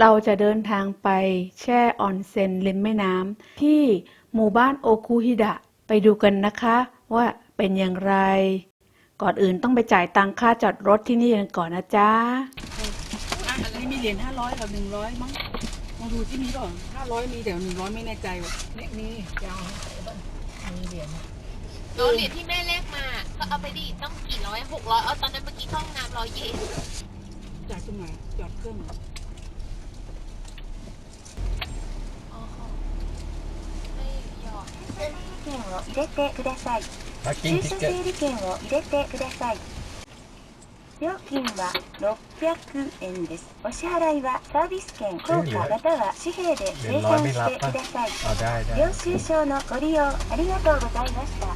เราจะเดินทางไปแช่ออนเซ็นริมแม่น้ำที่หมู่บ้านโอคุฮิดะ ไปดูกันนะคะว่าเป็นอย่างไร ก่อนอื่นต้องไปจ่ายตังค่าจอดรถที่นี่กันก่อนนะจ๊ะอะนี่มีเหรียญห้าร้อยกับหนึ่งร้อยมั้งลองดูที่มีก่อนห้าร้อยมีแต่หนึ่งร้อยไม่แน่ใจว่ะเนี่ยมีจะเอามีเหรียญเอาเหรียญที่แม่แลกมา ก็เอาไปดิต้องกี่ร้อยหกร้อยเอาตอนนั้นเมื่อกี้เข้าห้องน้ำร้อยเยนจากตรงไหนจอดเครื่อง 券を入れてください パッキン駐ティッケ車整理券を入れてください料金は600円ですお支払いはサービス券硬貨または紙幣で精算してください เอาได้ได้ 領収書のご利用ありがとうございました あ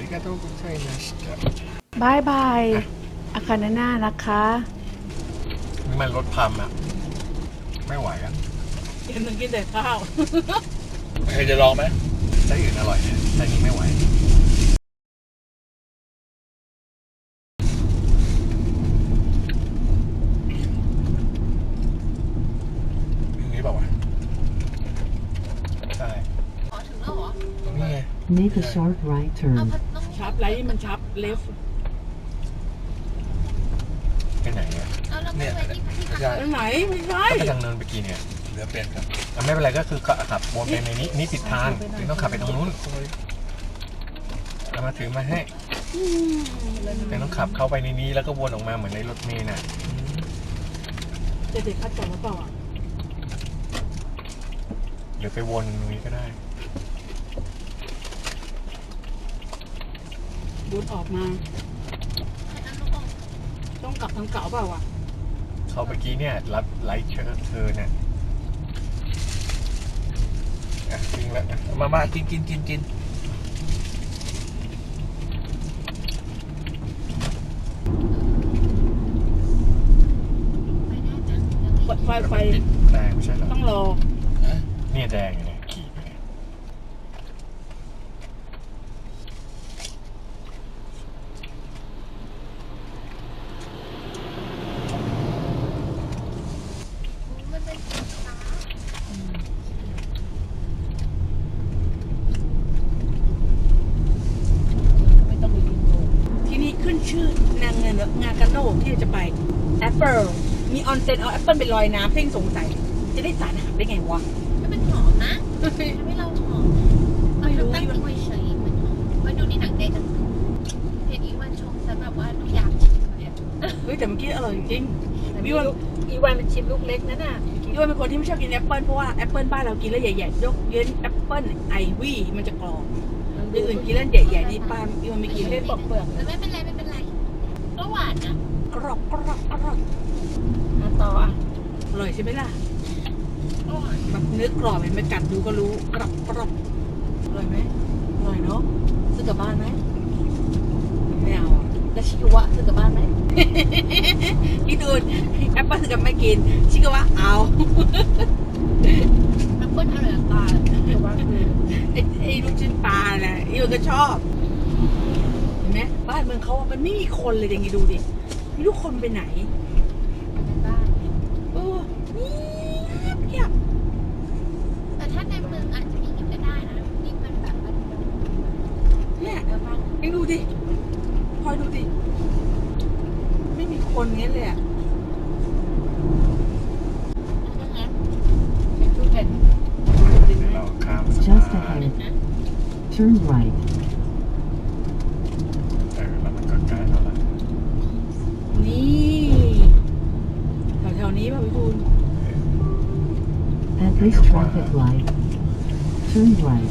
りがとうございました บายบายอาคานาน่านะคะ นี่มันรถพัมอ่ะ ไม่ไหวอ่ะ กินหนึ่งกินแต่ข้าว ใครจะลองไหม Make a sharp right เอา turn. พัดต้องชับไรนี่มันชับเลฟไปไหนอะเอาแล้วไม่ไปที่ที่ไม่ใช่ตรงไหนไม่ใช่ก็ไปทางเนินไปกี่เนี่ยเหลือเป็นครับอะไม่เป็นไรก็คือขับวนไปในนี้นี่ติดทางคือต้องขับไปตรงนู้นเอามาถือมาให้เป็นต้องขับเข้าไปในนี้แล้วก็วนออกมาเหมือนในรถเมล์น่ะจะเด็กพัดจอดหรือเปล่าอะหรือไปวนตรงนี้ก็ได้ บูดออกมา ต้องกลับทางเก่าเปล่าอะเขาเมื่อกี้เนี่ย รับไลท์เชิญเธอเนี่ยอะกินแล้วอะมามากินกินกินกิน ไปได้นะ เปิดไฟไฟ ปิดแดงไม่ใช่เหรอ ต้องรอ เนี่ยแดงอยู่เนี่ยขี่ไปเนี่ย มันเป็นสีฟ้า ไม่ต้องไปกินโดน ที่นี่ขึ้น ชื่อนางเงินงากาโน่ที่จะไปแอปเปิลมีออนเซ็นเอาแอปเปิลไปลอยน้ำเพ่งสงสัย จะได้สารอาหารได้ไงวะก็เป็นหอมนะทำให้เราหอมไม่รู้ตั้งทิ้งไว้เฉยๆมันหอมมาดูนี่หนังเด็กอะเห็นอีวันชงซะแบบว่าทุกอย่างเลยอะเฮ้ยแต่เมื่อกี้อร่อยจริงแต่ๆมีพี่ว่าลูกอีวันมันชิมลูกเล็กนั่นน่ะพี่ว่าเป็นคนที่ไม่ชอบกินแอปเปิลเพราะว่าแอปเปิลบ้านเรากินแล้วใหญ่ๆยกเว้นแอปเปิลไอวี่มันจะกรอบอย่างอื่นกินแล้วใหญ่ๆนี่ป้าพี่ว่าไม่กินเล่นปอกเปลือกแต่ไม่เป็นไรไม่เป็นไรก็หวานนะกรอบกรอบกรอบมาต่ออะอร่อยใช่ไหมล่ะก็หวานแบบเนื้อกรอบเห็นไหมกัดดูก็รู้กรอบกรอบอร่อยไหมอร่อยเนาะซื้อกลับบ้านไหมไม่เอาอะแล้วชิวะซื้อกลับบ้านไหมพี่ตูนแอปเปิลซื้อกลับไม่กิน ชิคก็ว่าเอาแอปเปิ้ลอร่อยตายชิวะคือไอ้ไอ้ลูกชิ้นปลาน่ะอีกก็ชอบเห็นไหมบ้านเมืองเขาอะมันไม่มีคนเลยอย่างงี้ดูดิไม่รู้คนไปไหนบ้านเออเงียบเงียบแต่ถ้าในเมืองอาจจะมีกินก็ได้นะนี่มันแบบมันเนี่ยเยอะมากเอ็งดูดิคอยดูดิไม่มีคนเงี้ยเลยอะนะคะเป็นทุกเป็นเดี๋ยวเราข้ามสะ Just พาน ahead. Turn right. เออแล้วมันก็ใกล้แล้วล่ะ นี่แถวๆนี้ป่ะพี่ทูน At this traffic light. Turn right.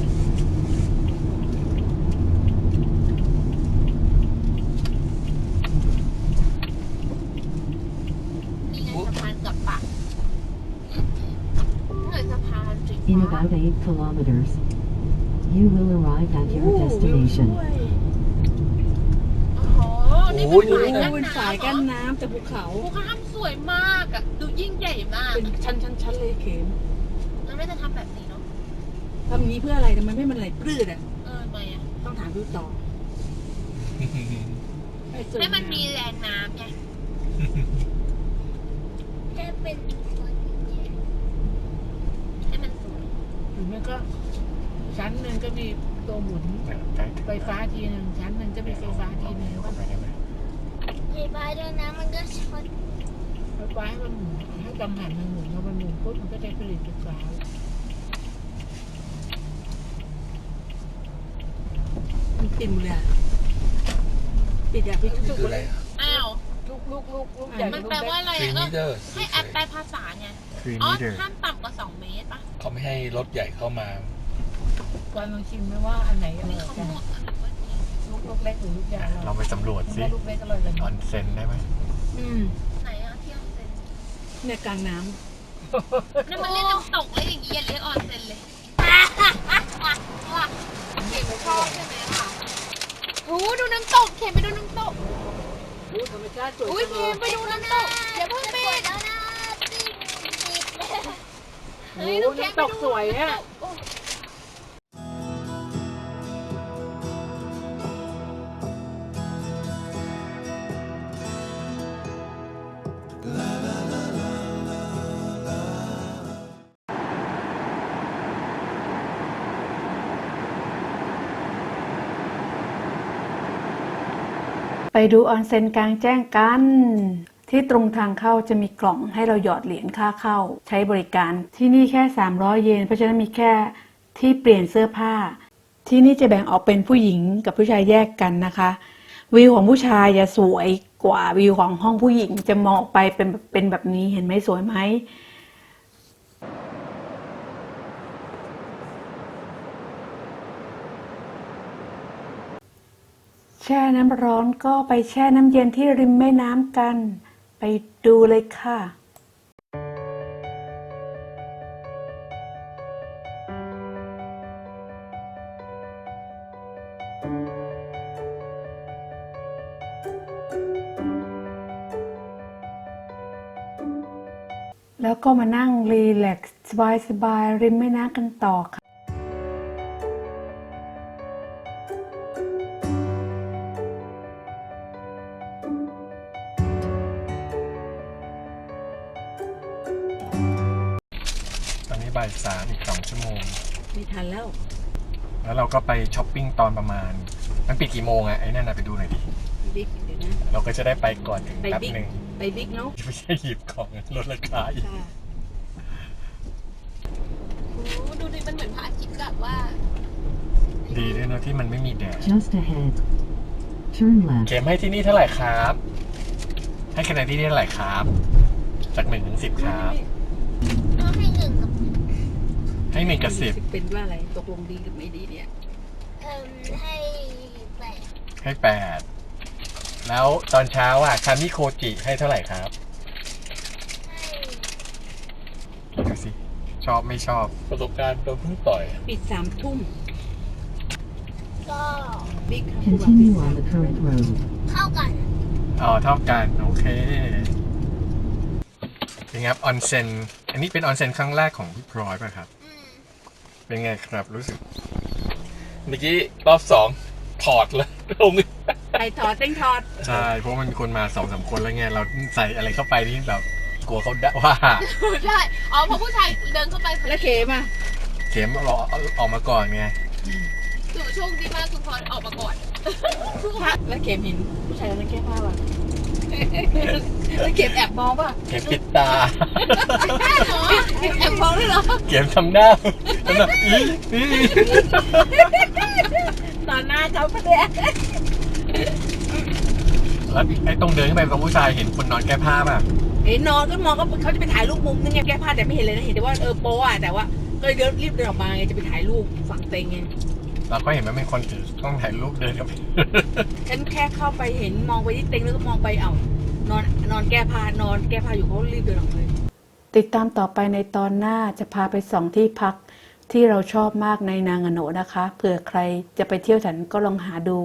นี่ไงสะพานกับปะนี่ไงสะพานสี In ฟ้า about 8 kilometers, you will arrive at โอ้ your วิวส destination. วยโอ้โหนี่เป็นฝ่ายกั้นน้ำโอ้ยสายกั้นน้ำแต่ภูเขาภูเขาทำสวยมากอะ ดูยิ่งใหญ่มาก เป็นชั้นชั้นชั้นเลยเข็ม ไม่ได้ทำแบบนี้เนาะทำอย่างนี้เพื่ออะไรทำไมไม่มันอะไรปลื้ดอะ เออทำไมอะต้องถามพี่ต่อให้มันมีแรงน้ำไงแค่เป็นคนเนี่ยให้มันสวยหรือไม่ก็ ชั้นหนึ่งก็มีตัวหมุนไฟฟ้าทีหนึ่งชั้นหนึ่งจะมีไฟฟ้าทีหนึ่งไฟฟ้าด้วยนะมันก็ช็อตไฟฟ้ามันหมุน กังหันมันหมุนแล้วมันหมุนปุ๊บมันก็จะผลิตไฟฟ้ามันติ่มเลยอะปิดอะพี่คืออะไรอ้าว ลูกลูกลูกลูกใหญ่มันลูกแปลเล็ว่ากอะไรทรีอะมิก็เตอร์ให้แอปแปลภาษาไงทรีอ๋อมิเตอร์ห้ามต่ำกว่า 2 เมตรปะเขาไม่ให้รถใหญ่เข้ามากวางลองชิมไหมว่าอันไหนออันร่นี้อยเขากันหมดอะหรือว่าจริงลูกลูกเล็กหรือลูกใหญ่อร่เราอยไปสำรวจผมสิว่าลูกเล็กอร่อยกันออนเซ็นได้ไหมอืม ไหนอะเที่ยวเซ็น เนี่ยกลางน้นั่นมันเรียกน้ำตกเลยอย่างงี้อย่าเรียกออนเซ็นเลยเข็มชอบใช่ไหมล่ะโอ้ดูน้ำตกเข็มไปดูน้ำตกอุ๊ยธรรมชาติสวยอุ้ยจังเข็เลยมไปดูน้ำตกอย่าเพิ่งปิด แล้วนะปิดปิดโอ้โหน้ำตกสวยอ่ ไปดูออนเซ็นกลางแจ้งกัน ที่ตรงทางเข้าจะมีกล่องให้เราหยอดเหรียญค่าเข้า ใช้บริการที่นี่แค่ 300 เยน เพราะฉะนั้นมีแค่ที่เปลี่ยนเสื้อผ้า ที่นี่จะแบ่งออกเป็นผู้หญิงกับผู้ชายแยกกันนะคะ วิวของผู้ชายจะสวยกว่าวิวของห้องผู้หญิงจะมองออกไปเป็นเป็นแบบนี้เห็นไหมสวยไหม แช่น้ำร้อนก็ไปแช่น้ำเย็นที่ริมแม่น้ำกัน ไปดูเลยค่ะแล้วก็มานั่งรีแลกซ์สบายๆริมแม่น้ำกันต่อค่ะ แล้วแล้วเราก็ไปช้อปปิ้งตอนประมาณ มันปิดกี่โมงอะไอ้นั่นนะไปดูหน่อยดิ บิ๊กเดี๋ยวนะ เราก็จะได้ไปก่อนถึงไปแป๊บบิ๊ก หนึ่งไปบิ๊กเนาะไม่ใช่หยิบของลดราคาอีก ค่ะโอ้ดูดิมันเหมือนพระอาทิตย์แบบว่า ดีด้วยนะที่มันไม่มีแดด Just ahead. Turn left. เกมให้ที่นี่เท่าไหร่ครับ ให้คะแนนที่นี่เท่าไหร่ครับ จากหนึ่งถึงสิบครับ ต้องให้หนึ่งกับ ให้หนึ่งกับสิบเป็นว่าอะไรตกลงดีหรือไม่ดีเนี่ยเอ่มให้แปดให้แปดแล้วตอนเช้าอะคามิโคจิให้เท่าไหร่ครับให้ดูสิชอบไม่ชอบ ประสบการณ์โดนพึ่งต่อย ปิดสามทุ่มก็ บิ๊กค่ะครูบอกปิด Continue สาม on the current road. เข้ากันอ๋อเท่ากัน โอเคเป็นไงครับออนเซนอันนี้เป็นออนเซนครั้งแรกของพี่พลอยป่ะครับอืม เป็นไงครับรู้สึก เมื่อกี้รอบสองถอดเลยลงไอถอดเต้งถอด ใช่เพราะมันมีคนมาสองสามคนแล้วไงเราใส่อะไรเข้าไปนี่แบบกลัวเขาด่าว่า ใช่ อ๋อเพราะผู้ชายเดินเข้าไปพอแล้วดีเข็มอะเข็มเราออกมาก่อนไงหนูโชคดีมากคุณพรออกมาก่อน แล้วเข็มเห็นผู้ชายคนนั้นแก้ผ้าป่ะ แล้วเข็มแอบมองป่ะเข็มปิดตาแอบมองด้วยเหรอเข็มทำหน้าทำหน้าอีอีตอนหน้าเขาปะเนี่ยแล้วไอ้ตรงเดินขึ้นไปกับผู้ชายเห็นคนนอนแก้ผ้าป่ะเห็นนอนก็มองก็เขาจะไปถ่ายรูปมุมนึงไงแก้ผ้าแต่ไม่เห็นเลยนะเห็นแต่ว่าเออโป๊อะแต่ว่าก็เลยเดินรีบเดินออกมาไงจะไปถ่ายรูปฝั่งเต็งไง เราก็เห็นว่าเป็นคนถือกล้องถ่ายรูปเดินกับฉันแค่เข้าไปเห็นมองไปที่เต็งแล้วก็มองไปเอ้านอนนอนแก้ผ้านอนแก้ผ้าอยู่เขารีบเดินออกมาเลย ติดตามต่อไปในตอนหน้าจะพาไปสองที่พักที่เราชอบมากในนางาโนะนะคะ เผื่อใครจะไปเที่ยวแถวนั้นก็ลองหาดู